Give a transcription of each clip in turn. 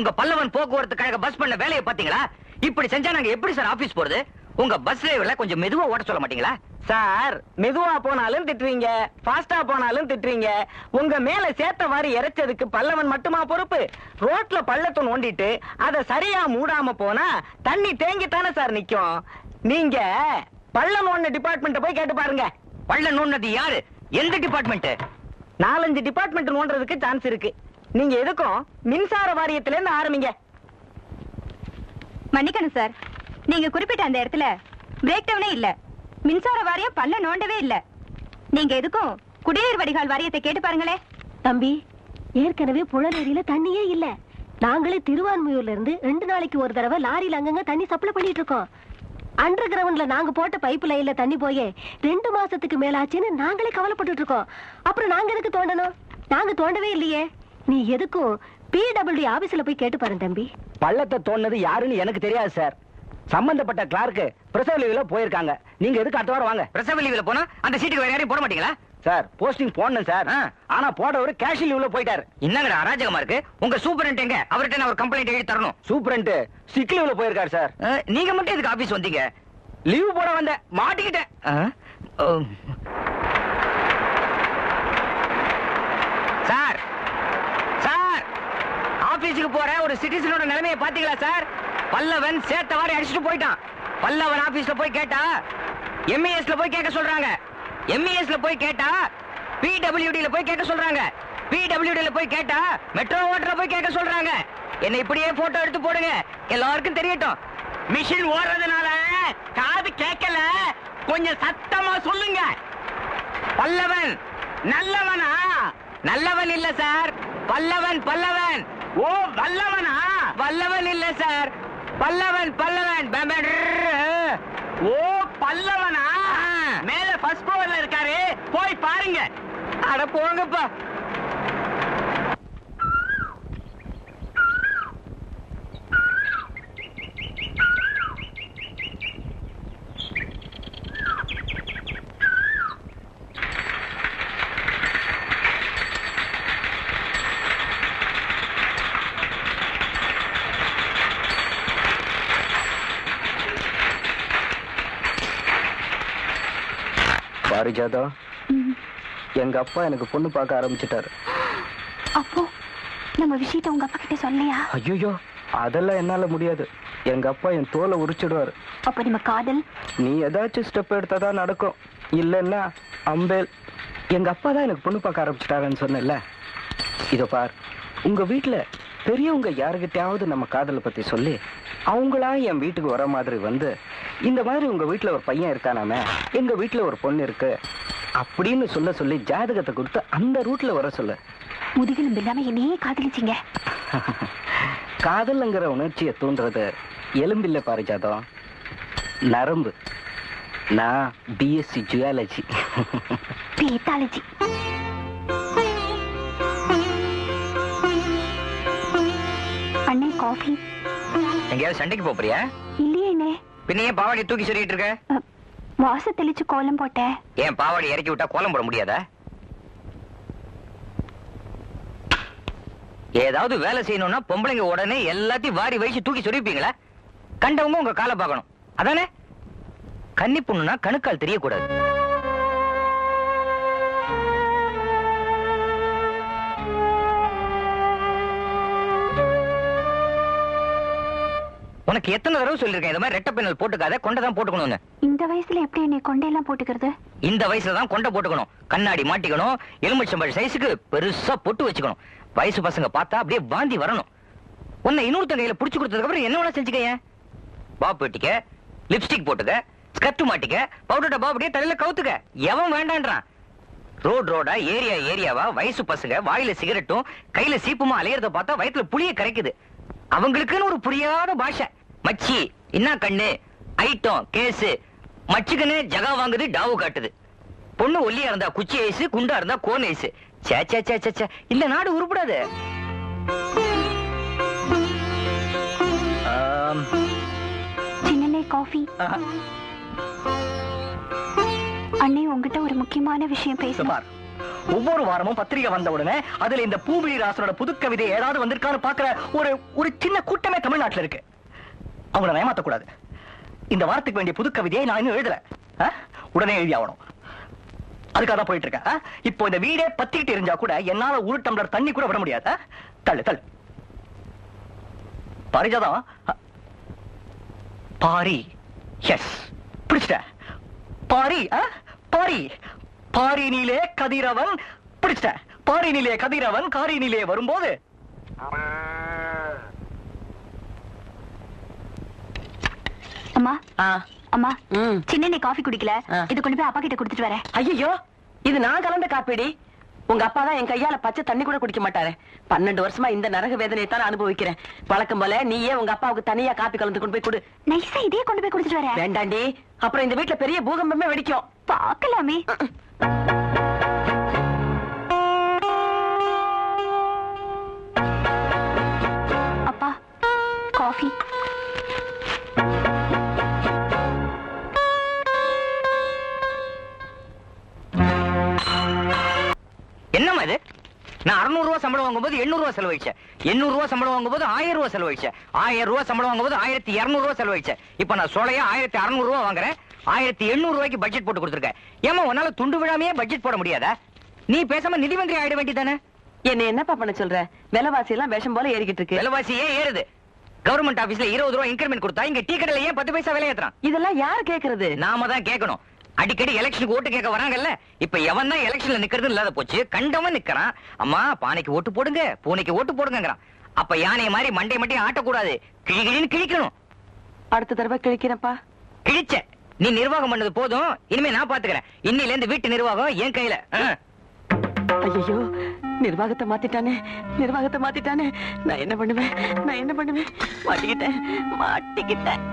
உங்க பல்லவன் போக்குவரத்து கழக பஸ் பண்ண வேலையை பாத்தீங்களா இப்படி செஞ்சா நாங்க எப்படி சார் ஆபீஸ் போறது? உங்க பஸ் டிரைவர்ல கொஞ்சம் மெதுவா ஓட்ட சொல்ல மாட்டீங்களா? சார் மெதுவா போனாலும் திட்டுறீங்க ஃபாஸ்டா போனாலும் திட்டுறீங்க. உங்க மேல சேத்த வாரி இறைச்சதுக்கு பல்லவன் மட்டுமா பொறுப்பு? ரோட்ல பள்ளத்தை நோண்டிட்டு அத சரியா மூடாம போனா தண்ணி தேங்கித்தானே சார் நிக்கும். நீங்க பள்ள நோண்ட டிபார்ட்மெண்ட்ட போய் கேட்டு பாருங்க. பள்ள நோண்டது யாரு? எந்த டிபார்ட்மெண்ட் நாலஞ்சு டிபார்ட்மெண்ட் நோண்டுறதுக்கு சான்ஸ் இருக்கு. நீங்க எதுக்கும் மின்சார வாரியத்துல இருந்து ஆரம்பிங்க. மன்னிக்கணும் சார். நீங்க குறிப்பிட்ட அந்த இடத்துல பிரேக் டவுனே இல்ல. மின்சார வாரியம் பல்ல நோண்டவே இல்ல. நீங்க எதுக்கும் குடிநீர் வடிகால் வாரியத்தை கேட்டு பாருங்களே. தம்பி ஏற்கனவே புழநேரியில தண்ணியே இல்ல. நாங்களே திருவான்மையூர்ல இருந்து ரெண்டு நாளைக்கு ஒரு தடவை லாரியில அங்கங்க தண்ணி சப்ளை பண்ணிட்டு இருக்கோம் அண்டர் கிரவுண்ட்ல நாங்க போட்ட பைப் லைன்ல தண்ணி போயே ரெண்டு மாசத்துக்கு மேல ஆச்சுன்னு நாங்களே கவலைப்பட்டுட்டு இருக்கோம் அப்புறம் நாங்க எதுக்கு தோண்டணும்? நாங்க தோண்டவே இல்லையே. நீ எதுக்கும் பிடபிள்யூ ஆபீஸ்ல போய் கேட்டு பாரு தம்பி. பள்ளத்தை தோண்டது யாருன்னு எனக்கு தெரியாது சார் சம்பந்தப்பட்ட கிளார்க்கு பிரசவ லீவ்ல போயிருக்காங்க. நீங்க எதுக்கு அடுத்த வாரம் வாங்க? பிரசவ லீவ்ல போனா அந்த சீட்டுக்கு வேற யாரையும் போட மாட்டீங்களா? சார் போஸ்டிங் போடணும் சார். ஆனா போடவர் கேஷ் லீவ்ல போயிட்டாரு. என்னங்கடா அராஜகமா இருக்கு? உங்க சூப்பரண்ட் எங்க? அவர்கிட்ட நான் ஒரு கம்ப்ளைண்ட் எழுதி தரணும். சூப்பரண்ட் சிக் லீவ்ல போயிருக்காரு சார் நீங்க மட்டும் எதுக்கு ஆபீஸ் வந்தீங்க? லீவ் போட வந்த மாட்டிக்கிட்டேன் அஹ், ஓ. சார் சார் ஆபீஸுக்கு போற ஒரு சிட்டிசனோட நிலைமையை பாத்தீங்களா சார்? பல்லவன் சேர்த்த வாரி அடிச்சுட்டு போயிட்டான். பல்லவன் ஆபீஸ்ல போய் கேட்டா எம்இஎஸ்ல போய் கேட்க சொல்றாங்க. எம்இஎஸ்ல போய் கேட்டா பிடபிள்யூடில போய் கேட்க சொல்றாங்க. பிடபிள்யூடில போய் கேட்டா மெட்ரோ ஓட்டர்ல போய் கேட்க சொல்றாங்க. என்ன இப்படியே போட்டோ எடுத்து போடுங்க. எல்லாருக்கும் தெரியட்டும். மிஷின் ஓடுறதுனால காது கேட்கல. கொஞ்சம் சத்தமா சொல்லுங்க. பல்லவன் நல்லவனா? நல்லவன் இல்ல சார். பல்லவன் பல்லவன். ஓ வல்லவனா? வல்லவன் இல்ல சார். பல்லவன் பல்லவன். ஓ பல்லவனா? மேல ஃபர்ஸ்ட் ஃப்ளோர்ல இருக்காரு. போய் பாருங்க. அட போங்கப்பா. பாரிஜாதா எங்க அப்பா எனக்கு பொண்ணு பார்க்க ஆரம்பிச்சிட்டாரு. அப்போ நம்ம விஷயத்த உங்க அப்பா கிட்ட சொல்லையா? ஐயோ அதெல்லாம் என்னால முடியாது. எங்க அப்பா என் தோலை உரிச்சிடுவாரு. அப்ப நம்ம காதல்? நீ ஏதாச்சும் ஸ்டெப் எடுத்தாதான் நடக்கும். இல்லைன்னா அம்பேல் எங்க அப்பா தான் எனக்கு பொண்ணு பார்க்க ஆரம்பிச்சிட்டாருன்னு சொன்னேன்ல. இதோ பார் உங்க வீட்ல பெரியவங்க யாருக்கிட்டையாவது நம்ம காதலை பத்தி சொல்லி அவங்களா என் வீட்டுக்கு வர மாதிரி வந்து இந்த மாதிரி உங்க வீட்ல ஒரு பையன் இருக்கானாமே எங்க வீட்ல ஒரு பொண்ணு இருக்கு அப்படின்னு சொல்ல சொல்லி ஜாதகத்தை கொடுத்து அந்த ரூட்ல வர சொல்லு. முதுகெலும் இல்லாம என்னையே காதலிச்சீங்க. காதல்ங்கிற உணர்ச்சியை தூண்டுறது எலும்பில்ல பாரிஜாதம் நரம்பு. நான் பிஎஸ்சி ஜுவாலஜி. பேத்தாலஜி அண்ணே காஃபி. எங்கேயாவது சண்டைக்கு போறியா? இல்லையே அண்ணே பின்ன ஏன் பாவாடி தூக்கி சொல்லிட்டு இருக்க? வாச தெளிச்சு கோலம் போட்டேன் ஏன் பாவாடி இறக்கி விட்டா கோலம் போட முடியாதா? ஏதாவது வேலை செய்யணும்னா பொம்பளைங்க உடனே எல்லாத்தையும் வாரி வயசு தூக்கி சொரிப்பீங்களா கண்டவங்க உங்க காலை பார்க்கணும். அதானே? கன்னி பொண்ணுனா கணுக்கால் தெரியக்கூடாது. உனக்கு எத்தனை தடவை சொல்லிருக்கேன் இந்த மாதிரி ரெட்டை பின்னல் போட்டுக்காத கொண்டை தான் போட்டுக்கணும்னு. இந்த வயசுல எப்படி என்னை கொண்டையெல்லாம் போட்டுக்கிறது? இந்த வயசுல தான் கொண்டை போட்டுக்கணும். கண்ணாடி மாட்டிக்கணும் எலுமிச்சம்பழ சைஸுக்கு பெருசா பொட்டு வச்சுக்கணும். வயசு பசங்க பார்த்தா அப்படியே வாந்தி வரணும். உன்னை இன்னொருத்த கையில புடிச்சு கொடுத்ததுக்கு அப்புறம் என்ன வேணா செஞ்சுக்கய பாப் வெட்டிக்க லிப்ஸ்டிக் போட்டுக்க ஸ்கர்ட் மாட்டிக்க பவுடர் டப்பா அப்படியே தலையில கவுத்துக்க. எவன் வேண்டான்றான்? ரோட் ரோடா ஏரியா ஏரியாவா? வயசு பசங்க வாயில சிகரெட்டும் கையில சீப்புமா அலையறத பார்த்தா வயித்துல புளிய கரைக்குது. அவங்களுக்குன்னு ஒரு புரியாத பாஷை. மச்சி என்ன கண்ணு? Item case. மச்சுக்கன்னு ஜகா வாங்குது டாவு காட்டுது. பொண்ணு ஒல்லியா இருந்தா குச்சி ஐஸ் குண்டா இருந்தா கோன் ஐஸ். சே சே சே சே, சே இந்த நாடு உருப்படாது. சின்னண்ணே காஃபி. அண்ணே உங்ககிட்ட ஒரு முக்கியமான விஷயம் பார் ஒவ்வொரு வாரமும் பத்திரிகை வந்த உடனே அதுல இந்த பூமிலி ராசனோட புது கவிதை ஏதாவது வந்திருக்கான்னு பாக்குற ஒரு ஒரு சின்ன கூட்டமே தமிழ்நாட்டுல இருக்கு. அவங்கள ஏமாத்தக்கூடாது. இந்த வாரத்துக்கு வேண்டிய புது கவிதையை நான் இன்னும் எழுதல. உடனே எழுதி ஆகணும். அதுக்காக தான் போயிட்டு இருக்கேன். இப்போ இந்த வீடே பத்திக்கிட்டு இருந்தா கூட என்னால ஒரு டம்ளர் தண்ணி கூட விட முடியாது. தள்ளு தள்ளு. பாரிஜாதம்? பாரி. எஸ் பிடிச்சிட்ட. பாரி ஆ? பாரி. பாரினிலே கதிரவன். பிடிச்சிட்ட. பாரினிலே கதிரவன் காரினிலே வரும்போது அம்மா. அம்மா சின்ன காஃபி குடிக்கல. இது கொண்டு போய் அப்பா கிட்ட கொடுத்துட்டு வரேன். ஐயோ இது நான் கலந்த காப்பிடி. உங்க அப்பா தான் என் கையால பச்சை தண்ணி கூட குடிக்க மாட்டாரு. பன்னெண்டு வருஷமா இந்த நரக வேதனையை தான் அனுபவிக்கிறேன். வழக்கம் போல நீயே உங்க அப்பாவுக்கு தனியா காப்பி கலந்து கொண்டு போய் கொடு. நைஸா இதே கொண்டு போய் கொடுத்துட்டு வரேன். வேண்டாண்டி. அப்புறம் இந்த வீட்ல பெரிய பூகம்பமே வெடிக்கும். பாக்கலாமே அப்பா காஃபி நான் 600 ரூபாய் சம்பளம் வாங்கும்போது 800 ரூபாய் செலவழிச்சேன். 800 ரூபாய் சம்பளம் வாங்கும்போது 1000 ரூபாய் செலவழிச்சேன். 1000 ரூபாய் சம்பளம் வாங்கும்போது 1200 ரூபாய் செலவழிச்சேன். இப்போ நான் சோலையா 1600 ரூபாய் வாங்குறேன். 1800 ரூபாய்க்கு பட்ஜெட் போட்டு கொடுத்துருக்கேன். ஏமா உன்னால துண்டு விழாமையே பட்ஜெட் போட முடியாதா? நீ பேசாம நிதி மந்திரி ஆயிட வேண்டியதானே என்ன என்னப்பா பண்ண சொல்ற? விலைவாசி எல்லாம் விஷம் போல ஏறிக்கிட்டு இருக்கு. விலைவாசி ஏன் ஏறுது? கவர்மெண்ட் ஆபீஸ்ல இருபது ரூபாய் இன்கிரிமெண்ட் கொடுத்தா இங்க டீ கடையில ஏன் பத்து பைசா விலை ஏத்துறான்? இதெல்லாம் யார் கேக்குறது? நாம தான் கேட்கணும் அடிக்கடி எலெக்ஷனுக்கு ஓட்டு கேட்க வராங்கல்ல? இப்ப எவன் தான் எலெக்ஷன்ல நிக்கிறது இல்லாத போச்சு கண்டவன் நிக்கிறான். அம்மா பானைக்கு ஓட்டு போடுங்க பூனைக்கு ஓட்டு போடுங்கங்கறான். அப்ப யானைய மாதிரி மண்டை மட்டும் ஆட்டக்கூடாது. கிழி கிழின்னு கிழிக்கணும். அடுத்த தடவை கிழிக்கிறேன்ப்பா. கிழிச்ச. நீ நிர்வாகம் பண்ணது போதும். இனிமே நான் பாத்துக்கிறேன். இன்னில இருந்து வீட்டு நிர்வாகம் என் கையில. ஐயோ நிர்வாகத்தை மாத்திட்டானே. நிர்வாகத்தை மாத்திட்டானே. நான் என்ன பண்ணுவேன்? நான் என்ன பண்ணுவேன்? மாட்டிக்கிட்டேன். மாட்டிக்கிட்டேன்.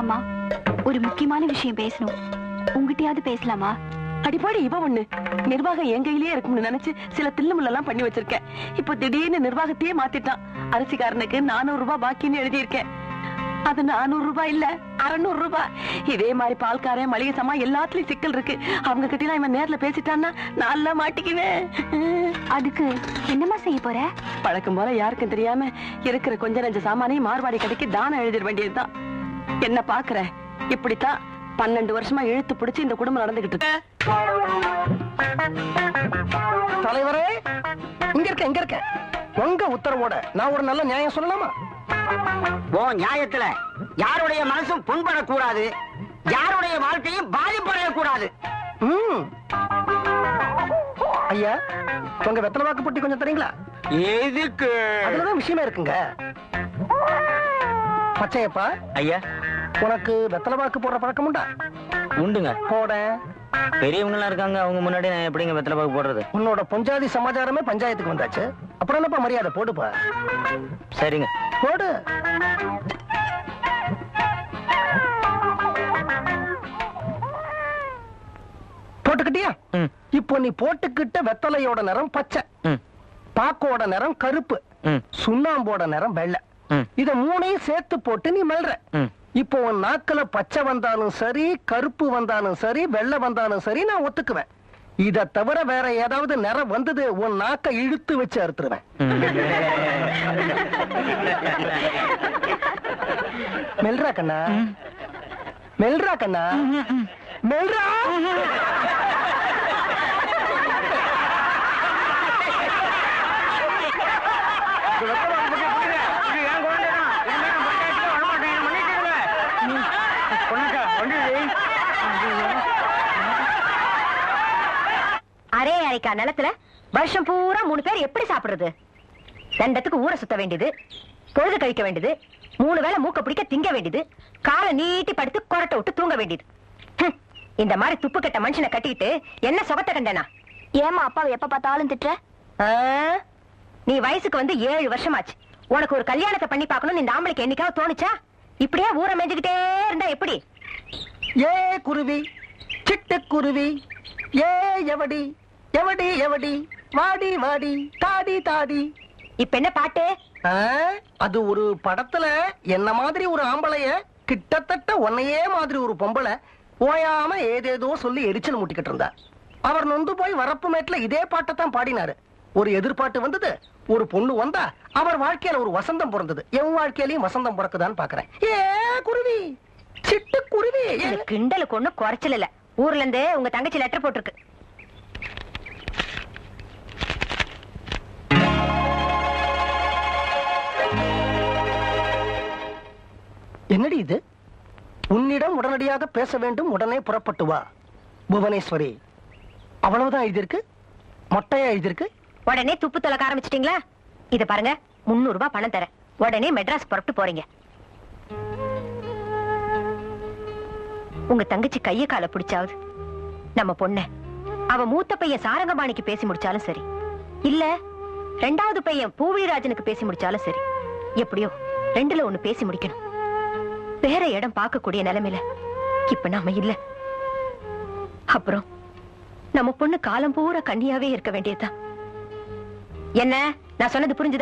அம்மா ஒரு முக்கியமான விஷயம் பேசணும். உங்ககிட்டயாவது பேசலாமா? அடிப்பாடி இவ ஒண்ணு. நிர்வாகம் என் கையிலேயே இருக்கும்னு நினைச்சு சில தில்லுமுள்ளெல்லாம் பண்ணி வச்சிருக்கேன் இப்போ திடீர்னு நிர்வாகத்தையே மாத்திட்டான். அரிசிக்காரனுக்கு நானூறு ரூபாய் பாக்கின்னு எழுதியிருக்கேன். அது நானூறு ரூபாய் இல்ல அறுநூறு ரூபாய். இதே மாதிரி பால்காரன் மளிகை சாமா எல்லாத்துலயும் சிக்கல் இருக்கு. அவங்க கிட்ட இவன் நேர்ல பேசிட்டான்னா நான் மாட்டிக்குவேன். அதுக்கு என்னம்மா செய்ய போற? பழக்கம் போல யாருக்கும் தெரியாம இருக்கிற கொஞ்ச நஞ்ச சாமானையும் மார்வாடி கடைக்கு தானம் எழுதிட வேண்டியதுதான். என்ன பாக்குற? இப்படித்தான். பன்னெண்டு வருஷமா இழுத்து பிடிச்சு இந்த குடும்பம் நடந்துகிட்டு இருக்கு. தலைவரே இங்க இருக்க இங்க இருக்க. உங்க உத்தரவோட நான் ஒரு நல்ல நியாயம் சொல்லலாமா? ஓ நியாயத்துல. யாருடைய மனசும் புண்படக்கூடாது. யாருடைய வாழ்க்கையும் பாதிப்படையக்கூடாது. ஐயா உங்க வெத்தலை வாக்கு பொட்டி கொஞ்சம் தரீங்களா? எதுக்கு? அதுலதான் விஷயமே இருக்குங்க. பச்சையப்பா. ஐயா. உனக்கு வெத்தலை வாக்கு போடுற பழக்கம் உண்டா? உண்டுங்க. போட. பெரியவங்க எல்லாம் இருக்காங்க அவங்க முன்னாடி நான் எப்படிங்க வெத்தலை பாக்கு போடுறது? உன்னோட பொஞ்சாதி சமாச்சாரமே பஞ்சாயத்துக்கு வந்தாச்சு. அப்புறம் என்னப்பா மரியாதை போடுப்பா சரிங்க. போடு. போட்டுக்கிட்டியா. இப்போ நீ போட்டுக்கிட்ட வெத்தலையோட நிறம் பச்சை. பாக்கோட நிறம் கருப்பு. சுண்ணாம்போட நிறம் வெள்ளை. இத மூணையும் சேர்த்து போட்டு நீ மெல்ற. இப்போ உன் நாக்குல பச்சை வந்தாலும் சரி கருப்பு வந்தாலும் சரி வெள்ளை வந்தாலும் சரி நான் ஒத்துக்குவேன். இத தவிர வேற ஏதாவது நிறம் வந்தது உன் நாக்க இழுத்து வச்சு அறுத்துருவேன். மெல்றா கண்ணா? மெல்றா கண்ணா? மெல்றா? அரைக்கா நிலத்துல வருஷம் பூரா மூணு பேர் எப்படி சாப்பிடுறது? தண்டத்துக்கு ஊரை சுத்த வேண்டியது பொழுது கழிக்க வேண்டியது மூணு வேளை மூக்க பிடிக்க திங்க வேண்டியது காலை நீட்டி படுத்து கொரட்டை விட்டு தூங்க வேண்டியது. இந்த மாதிரி துப்பு கட்ட மனுஷனை கட்டிக்கிட்டு என்ன சுகத்தை கண்டனா? ஏமா அப்பாவை எப்ப பார்த்தாலும் திட்டுற? நீ வயசுக்கு வந்து ஏழு வருஷமாச்சு. உனக்கு ஒரு கல்யாணத்தை பண்ணி பார்க்கணும்னு இந்த ஆம்பளைக்கு என்னைக்காவது தோணுச்சா? இப்படியே ஊரை மேய்ஞ்சுக்கிட்டே இருந்தா எப்படி? ஏ குருவி சிட்டுக்குருவி ஏ எவடி? எவடி எவடி? வாடி வாடி தாடி தாடி. இப்ப என்ன பாட்டு? அது ஒரு படத்துல என்ன மாதிரி ஒரு ஆம்பளைய கிட்டத்தட்ட உன்னையே மாதிரி ஒரு பொம்பளை ஓயாம ஏதேதோ சொல்லி எரிச்சல் முட்டிக்கிட்டு இருந்தா. அவர் நொந்து போய் வரப்பு மேட்ல இதே பாட்டை தான் பாடினாரு. ஒரு எதிர்பார்ட்டு வந்தது ஒரு பொண்ணு வந்தா அவர் வாழ்க்கையில ஒரு வசந்தம் பிறந்தது. என் வாழ்க்கையிலயும் வசந்தம் பிறக்குதான்னு பாக்குறேன். ஏ குருவி! சிட்டு குருவி! கிண்டலுக்கு ஒண்ணும் குறைச்சல் இல்ல. ஊர்ல இருந்து உங்க தங்கச்சி லெட்டர் போட்டிருக்கு. என்னடி இது? உன்னிடம் உடனடியாக பேச வேண்டும் உடனே புறப்பட்டு வா. புவனேஸ்வரி அவ்வளவுதான் எழுதியிருக்கு? மொட்டையா எழுதியிருக்கு? உடனே துப்பு தொலைக்க ஆரம்பிச்சிட்டீங்களா? இத பாருங்க முன்னூறு ரூபாய் பணம் தரேன். உடனே மெட்ராஸ் புறப்பட்டு போறீங்க. உங்க தங்கச்சி கைய கால பிடிச்சாவது? நம்ம பொண்ண. அவ மூத்த பையன் சாரங்கபாணிக்கு பேசி முடிச்சாலும் சரி. இல்ல ரெண்டாவது பையன் பூவிராஜனுக்கு பேசி முடிச்சாலும் சரி. எப்படியோ ரெண்டுல ஒண்ணு பேசி முடிக்கணும். வேற இடம் பார்க்கக்கூடிய நிலைமையில இப்ப நாம இல்ல. அப்புறம் நம்ம பொண்ணு காலம் பூரா கண்ணியாவே இருக்க வேண்டியதுதான். என்ன? நான் சொன்னது புரிஞ்சுதா?